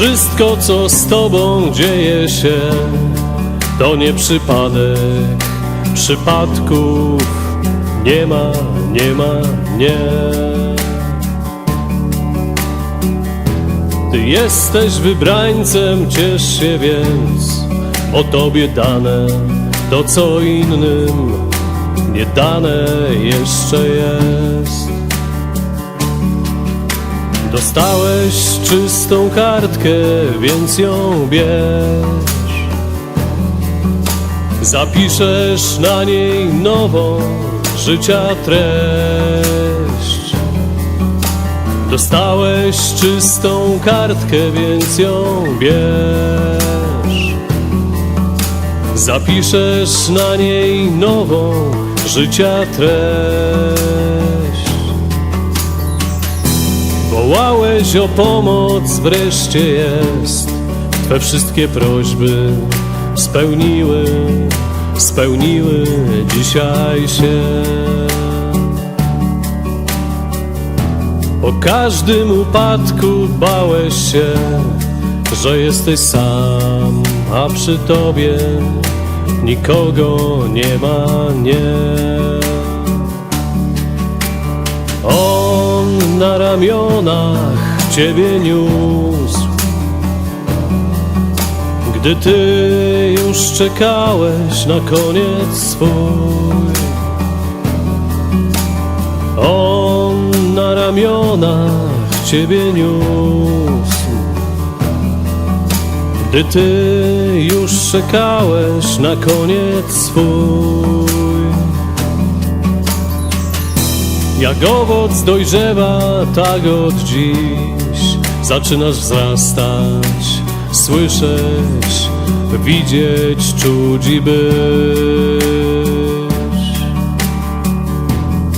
Wszystko, co z tobą dzieje się, to nie przypadek. Przypadków nie ma, nie ma, nie. Ty jesteś wybrańcem, ciesz się więc o tobie dane to, co innym nie dane jeszcze jest. Dostałeś czystą kartkę, więc ją bierz. Zapiszesz na niej nową życia treść. Dostałeś czystą kartkę, więc ją bierz. Zapiszesz na niej nową życia treść. O pomoc, wreszcie jest. Twe wszystkie prośby spełniły, spełniły dzisiaj się. Po każdym upadku bałeś się, że jesteś sam, a przy tobie nikogo nie ma, nie. Na ramionach ciebie niósł, gdy ty już czekałeś na koniec swój. On na ramionach ciebie niósł, gdy ty już czekałeś na koniec swój. Jak owoc dojrzewa, tak od dziś zaczynasz wzrastać, słyszeć, widzieć, czuć i być.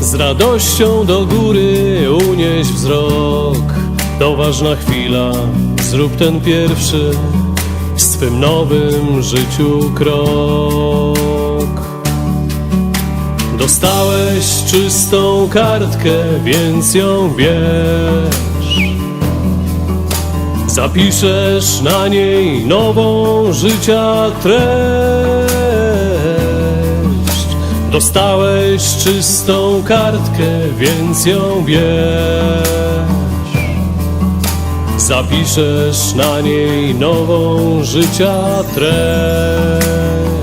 Z radością do góry unieś wzrok, to ważna chwila, zrób ten pierwszy w swym nowym życiu krok. Dostałeś czystą kartkę, więc ją bierz. Zapiszesz na niej nową życia treść. Dostałeś czystą kartkę, więc ją bierz. Zapiszesz na niej nową życia treść.